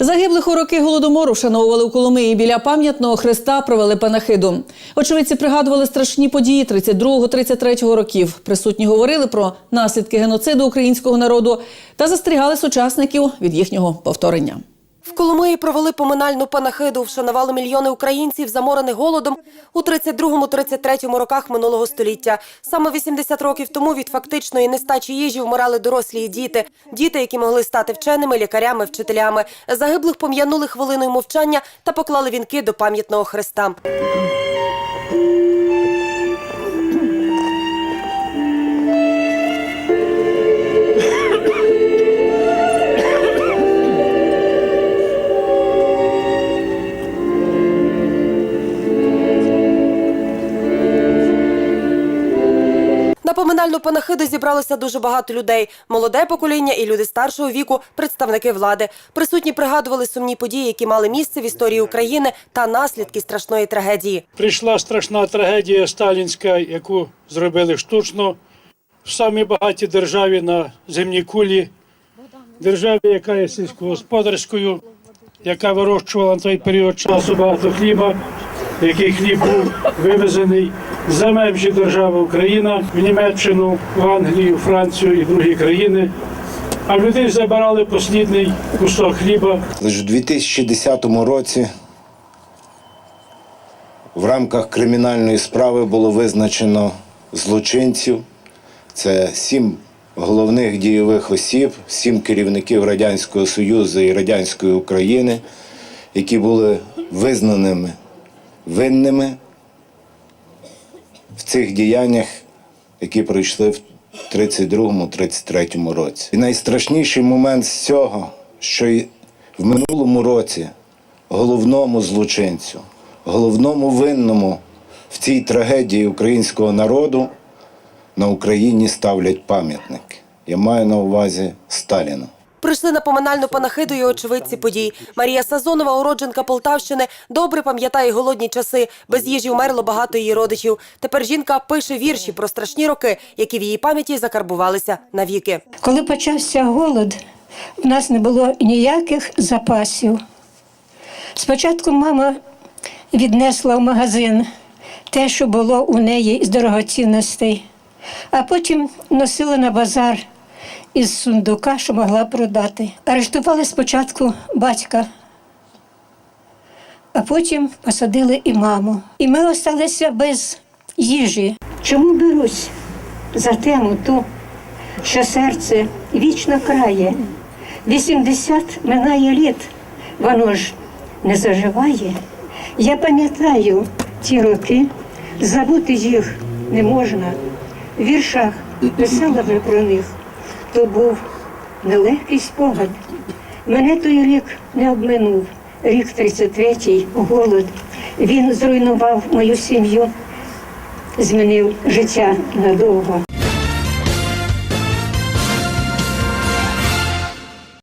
Загиблих у роки голодомору вшановували у Коломиї біля пам'ятного хреста провели панахиду. Очевидці пригадували страшні події 32-33 років. Присутні говорили про наслідки геноциду українського народу та застерігали сучасників від їхнього повторення. В Коломиї провели поминальну панахиду, вшанували мільйони українців, заморених голодом у 32-33 роках минулого століття. Саме 80 років тому від фактичної нестачі їжі вмирали дорослі і діти. Діти, які могли стати вченими, лікарями, вчителями. Загиблих пом'янули хвилиною мовчання та поклали вінки до пам'ятного хреста. На поминальну панахиду зібралося дуже багато людей: молоде покоління і люди старшого віку, представники влади. Присутні пригадували сумні події, які мали місце в історії України та наслідки страшної трагедії. Прийшла страшна трагедія сталінська, яку зробили штучно в самій багатій державі на земній кулі, державі, яка є сільськогосподарською, яка вирощувала на той період часу багато хліба, який хліб був вивезений за межі держави Україна в Німеччину, в Англію, Францію і другі країни. А людей забирали послідний кусок хліба. Лише у 2010 році в рамках кримінальної справи було визначено злочинців. Це сім головних дійових осіб, сім керівників Радянського Союзу і Радянської України, які були визнаними винними в цих діяннях, які пройшли в 32-33 році. І найстрашніший момент з цього, що й в минулому році головному злочинцю, головному винному в цій трагедії українського народу на Україні ставлять пам'ятник. Я маю на увазі Сталіна. Прийшли на поминальну панахиду і очевидці подій. Марія Сазонова, уродженка Полтавщини, добре пам'ятає голодні часи. Без їжі вмерло багато її родичів. Тепер жінка пише вірші про страшні роки, які в її пам'яті закарбувалися навіки. Коли почався голод, в нас не було ніяких запасів. Спочатку мама віднесла в магазин те, що було у неї з дорогоцінностей, а потім носила на базар із сундука, що могла продати. Арештували спочатку батька, а потім посадили і маму. І ми залишилися без їжі. Чому берусь за тему ту, що серце вічно крає? 80 минає літ, воно ж не заживає. Я пам'ятаю ті роки, забути їх не можна. В віршах писала ми про них. То був нелегкий спогад. Мене той рік не обминув. Рік 33-й, голод. Він зруйнував мою сім'ю, змінив життя надовго.